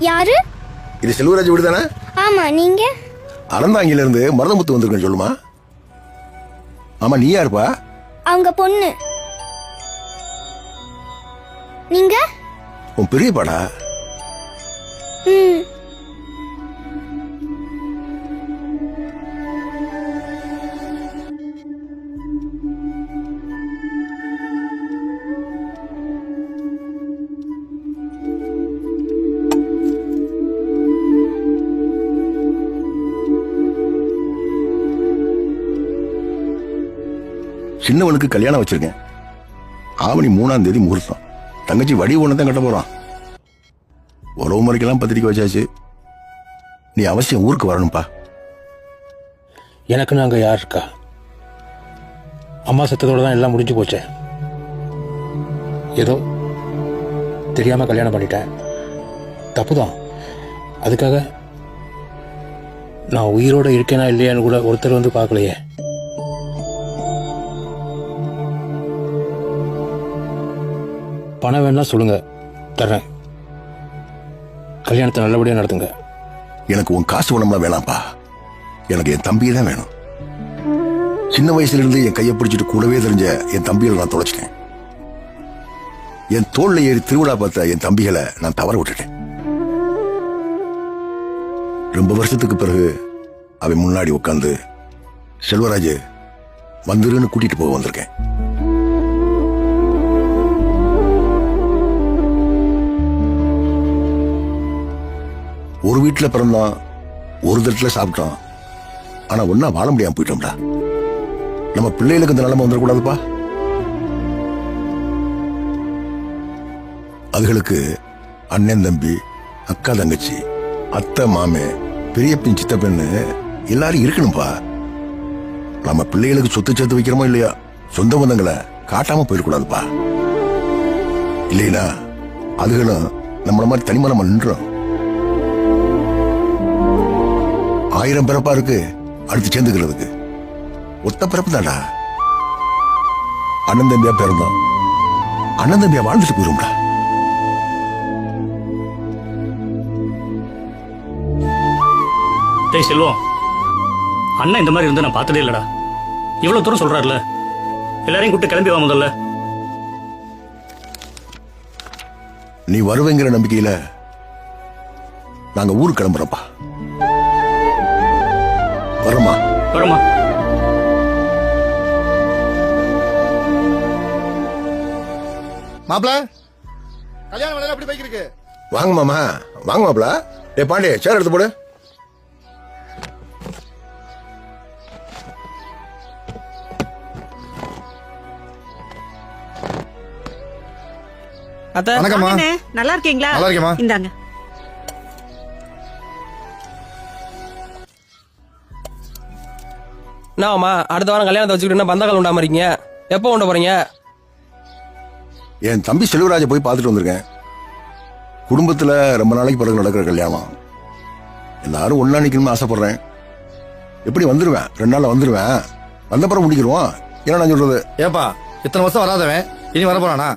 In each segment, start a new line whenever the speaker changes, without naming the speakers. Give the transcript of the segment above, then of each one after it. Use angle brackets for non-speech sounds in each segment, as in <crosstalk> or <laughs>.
யாரு?
இது செல்வராஜ் வீடு தானே
ஆமா நீங்க?
அறந்தாங்கில இருந்து மருதமுத்து வந்திருக்கேன்னு சொல்லுமா? ஆமா நீ யாருப்பா?
அவங்க பொண்ணு. நீங்க?
உன் பெரிய பாடா
ம்.
சின்னவனுக்கு கல்யாணம் வச்சிருக்கேன். ஆவணி மூணாம் தேதி முகூர்த்தம். தங்கச்சி வடி ஒன்று தான் கட்ட போறான். உறவு முறைக்கெல்லாம் பத்திரிக்கை வச்சாச்சு. நீ அவசியம் ஊருக்கு வரணும்ப்பா
எனக்குன்னு அங்கே யார் இருக்கா? அம்மா செத்ததோட தான் எல்லாம் முடிஞ்சு போச்சே. ஏதோ தெரியாமல் கல்யாணம் பண்ணிட்டேன். தப்பு தான் அதுக்காக நான் உயிரோட இருக்கேனா இல்லையான்னு கூட ஒருத்தர் வந்து பார்க்கலையே. பணம் வேணா சொல்லுங்க. தர்றேன். கல்யாணத்தை நல்லபடியாக நடத்துங்க.
எனக்கு உன் காசு பணம்லாம் வேணாம்ப்பா. எனக்கு என் தம்பியை தான் வேணும். சின்ன வயசுல இருந்து என் கையை பிடிச்சிட்டு கூடவே தெரிஞ்ச என் தம்பிகளை நான் தொலைச்சிட்டேன். என் தோல்ல ஏறி திருவிழா பார்த்த என் தம்பிகளை நான் தவற விட்டுட்டேன். ரொம்ப வருஷத்துக்கு பிறகு அவன் முன்னாடி உட்காந்து செல்வராஜ் வந்துருன்னு கூட்டிட்டு போக வந்திருக்கேன். ஒரு வீட்டுல பிறந்தோம் ஒரு தட்டில் சாப்பிட்டோம் ஆனா ஒன்னா வாழ முடியாமல் போயிட்டோம்டா. நம்ம பிள்ளைகளுக்கு இந்த நிலைமை வந்துடக்கூடாதுப்பா. அதுகளுக்கு அண்ணன் தம்பி அக்கா தங்கச்சி அத்தை மாமே பெரியப்பன் சித்தப்பன்னு எல்லாரும் இருக்கணும்ப்பா நம்ம பிள்ளைகளுக்கு சொத்து சேர்த்து வைக்கிறோமோ இல்லையா? சொந்த பந்தங்களை காட்டாம போயிடக்கூடாதுப்பா. இல்லைனா அதுகளும் நம்மள மாதிரி தனிமலம் நின்றோம். ஆயிரம் பிறப்பா இருக்கு. அடுத்து சேர்ந்துக்கிறதுக்கு. ஒத்த பிறப்பு தான்டா அண்ணன் தம்பியா பிறந்தோம் அண்ணன் தம்பியா வாழ்ந்துட்டு போயிரும்டா.
டேய் செல்வம் அண்ணன் இந்த மாதிரி இருந்து நான் பார்த்ததே இல்லடா. இவ்வளவு தூரம் சொல்றாருல. எல்லாரையும் கூப்பிட்டு கிளம்பி வா முதல்ல.
நீ வருவேங்கிற நம்பிக்கையில நாங்க ஊருக்கு கிளம்புறோம்ப்பா. வரோமா?
வரமா.
மாப்ள? கல்யாண வேலை எப்படி பைக் இருக்கு?
வாங்க மாமா. வாங்க மாப்ள. ஏ பாண்டி சேர் எடுத்து போடு.
நல்லா இருக்கீங்களா?
நல்லா இருக்கேம்மா.
இந்தாங்க.
என்னவாம்மா அடுத்த வாரம் கல்யாணத்தை வச்சுக்கிட்டு என்ன பந்தக்கால் உண்டாம இருக்கீங்க? எப்போ உண்ட போறீங்க?
என் தம்பி செல்வராஜை போய் பார்த்துட்டு வந்திருக்கேன். குடும்பத்துல ரொம்ப நாளைக்கு பிறகு நடக்கிற கல்யாணம். எல்லாரும் ஒண்ணா நிக்கணும்னு ஆசைப்படுறேன். எப்படி வந்துருவேன்? ரெண்டு நாள்ல வந்துருவேன். வந்தப்புறம் முடிக்கிறோம். என்ன நான் சொல்றது?
ஏப்பா இத்தனை வருஷம் வராதவன். இனி வர போறானா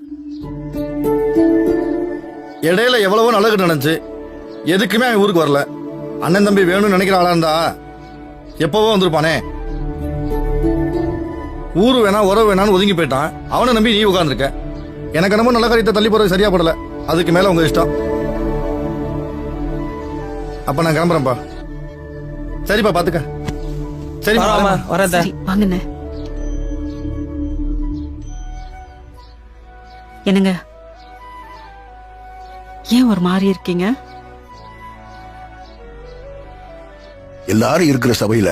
இடையில எவ்வளவோ நல்லது நினைச்சு எதுக்குமே அவன் ஊருக்கு வரல. அண்ணன் தம்பி வேணும்னு நினைக்கிற ஆளா இருந்தா எப்பவோ வந்திருப்பானே. ஊரு வேணா உறவு வேணான்னு ஒதுங்கி போயிட்டான். அவனை நம்பி நீ உட்கார்ந்திருக்க. எனக்கு என்னமோ நல்ல காரியத்தை தள்ளி போறது சரியா படல. அதுக்கு மேல உங்க இஷ்டம். அப்ப நான் கிளம்புறேன்ப்பா. சரிப்பா பாத்துக்க.
சரி வாங்கண்ணே. என்னங்க? ஏன் ஒரு மாதிரி இருக்கீங்க?
எல்லாரும் இருக்கிற சபையில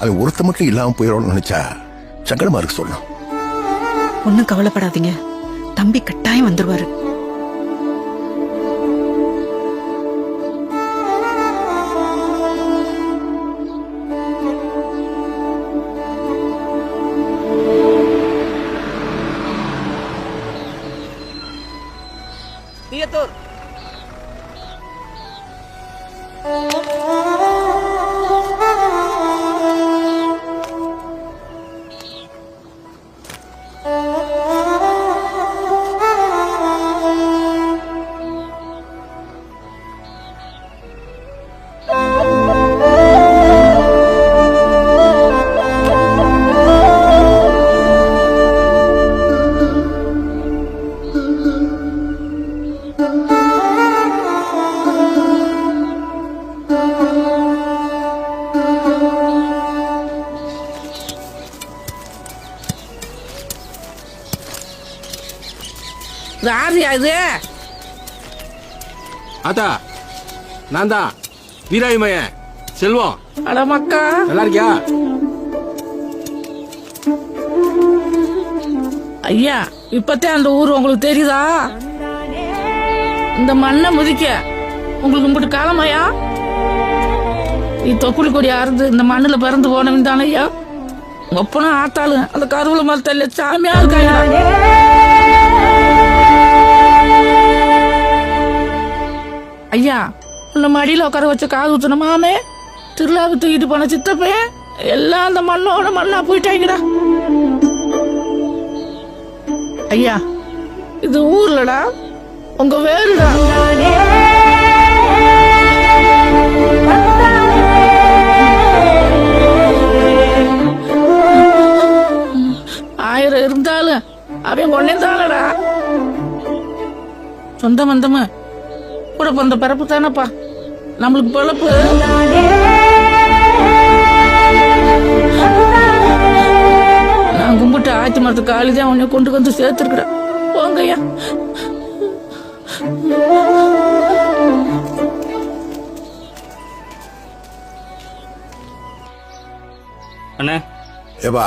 அவன் ஒருத்த மட்டும் இல்லாம போயிடணும்னு நினைச்சா சங்கடமா இருக்கு சொல்லணும்
ஒன்னும் கவலைப்படாதீங்க. தம்பி கட்டாயம் வந்துருவாரு.
தீயத்தூர்
யாருயா இது
ஆத்தா நான் தான். வீராயி மையன் செல்வம்.
அட மக்கா.
நல்லா இருக்கியா?
ஐயா இப்பத்தே அந்த ஊர் உங்களுக்கு தெரியுதா? இந்த மண்ணை முதிக்க உங்களுக்கு இம்பிட்டு காலமாயா? நீ தொப்புள் கொடி அறுந்து இந்த மண்ணுல பிறந்து போனவன் தானே ஐயா? உங்க அப்பனும் ஆத்தாளு அந்த கருவுல மரத்தல்ல சாமியா இருக்காங்க ஐயா உன்னை மடியில் உட்கார வச்ச காது ஊற்றின மாமே திருவிழாவை தூக்கிட்டு போன சித்தப்பே எல்லாம் அந்த மண்ணோட மண்ணா போயிட்டாங்கடா ஐயா இது ஊர்லடா உங்க வேறுடா ஆயிரம் இருந்தாலும் அவன் ஒன்னே தானடா. சொந்த மந்தமா கூட பிறந்த பிறப்பு தானப்பா. நம்மளுக்கு பொழப்பு நான் கும்பிட்டு ஆத்தி மரத்து காலிதான் உன்னை கொண்டு வந்து சேர்த்துருக்குறேன். போங்கய்யா
அண்ணே.
ஏப்பா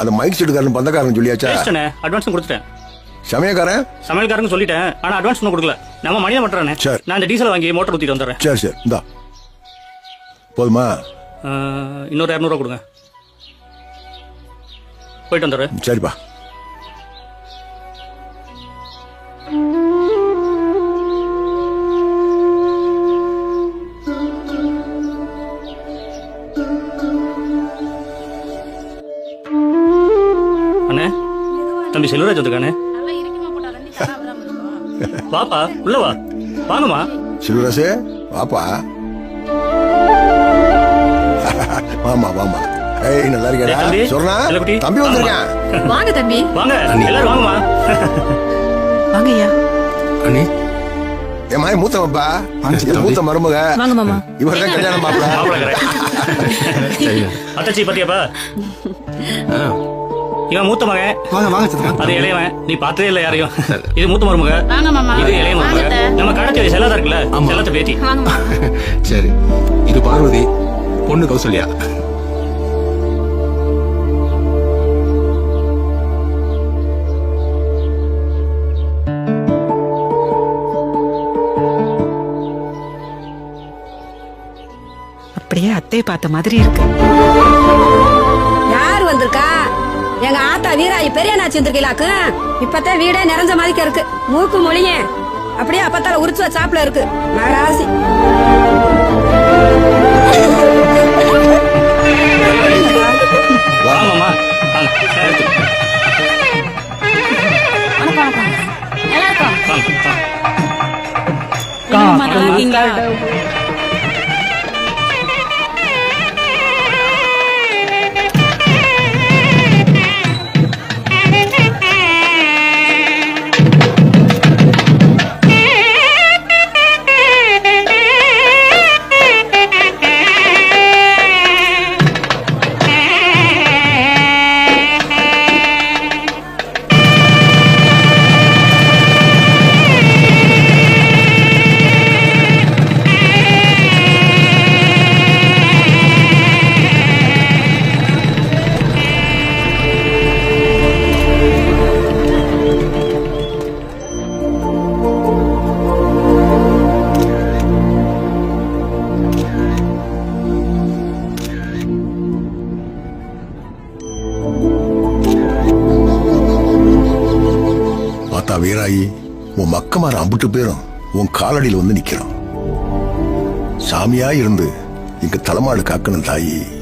அந்த மைக் செட்டுக்காரன் பந்தக்காரன் சொல்லியாச்சா?
அட்வான்ஸும் கொடுத்துட்டேன்.
சமயக்காரன்?
சமையல்காரங்க சொல்லிட்டேன் ஆனா அட்வான்ஸ் இன்னும் கொடுக்கல. நம்ம மணியை மட்டுறானே
சரி.
நான் இந்த டீசல் வாங்கி மோட்டர் ஊத்திட்டு வந்துடுறேன்.
சரி சரி. இந்தா. போதுமா?
இன்னொரு இரநூறுவா கொடுங்க. போயிட்டு வந்துடுறேன்.
சரிப்பா.
அண்ணே தம்பி செல்வராஜ் வந்திருக்கானே? வாப்பா உள்ள வா. வாங்கம்மா.
சிவராசே வாப்பா. வாமா வாமா ஏய் நல்லா
தம்பி,
சொல்றா. தம்பி வந்திருக்கேன்.
வாங்க தம்பி.
வாங்க எல்லாரும் வாங்கம்மா.
வாங்க ஐயா
அண்ணி.
என் மாய் மூத்தவப்பா என் மூத்த மருமக.
வாங்க மாமா.
இவர் தான் கல்யாணம்
மாப்பிளக்கிறேன் <laughs> அத்தச்சி பத்தியாப்பா? இவன் மூத்த மகன்.
வாங்க வாங்க
அது இளையவன். நீ பார்த்ததே இல்ல யாரையும். இது மூத்த மருமக. இது இளைய மருமக. நம்ம கடற்கரை செல்லாத இருக்குல்ல? செல்லத்தை பேத்தி. <laughs>
சரி. இது பார்வதி. பொண்ணு கௌசல்யா.
அப்படியே அத்தையை பார்த்த மாதிரி இருக்கு.
எங்க ஆத்தா வீராயி பெரிய நாச்சி வந்திருக்கீங்களாக்கு இப்பதான் வீடே நிறைஞ்ச மாதிரிக்க இருக்கு. மூக்கு மொழிய. அப்படியே அப்பத்தால உரிச்சு வச்ச சாப்பிட இருக்கு. மகராசி.
வாங்கம்மா வாங்க. வாங்க, வாங்க.
பார்த்தா வீராயி உன் மக்கமார அம்புட்டு பேரும் உன் காலடியில் வந்து நிற்கிறோம் சாமியா இருந்து எங்க தலைமாடு காக்கணும் தாயி.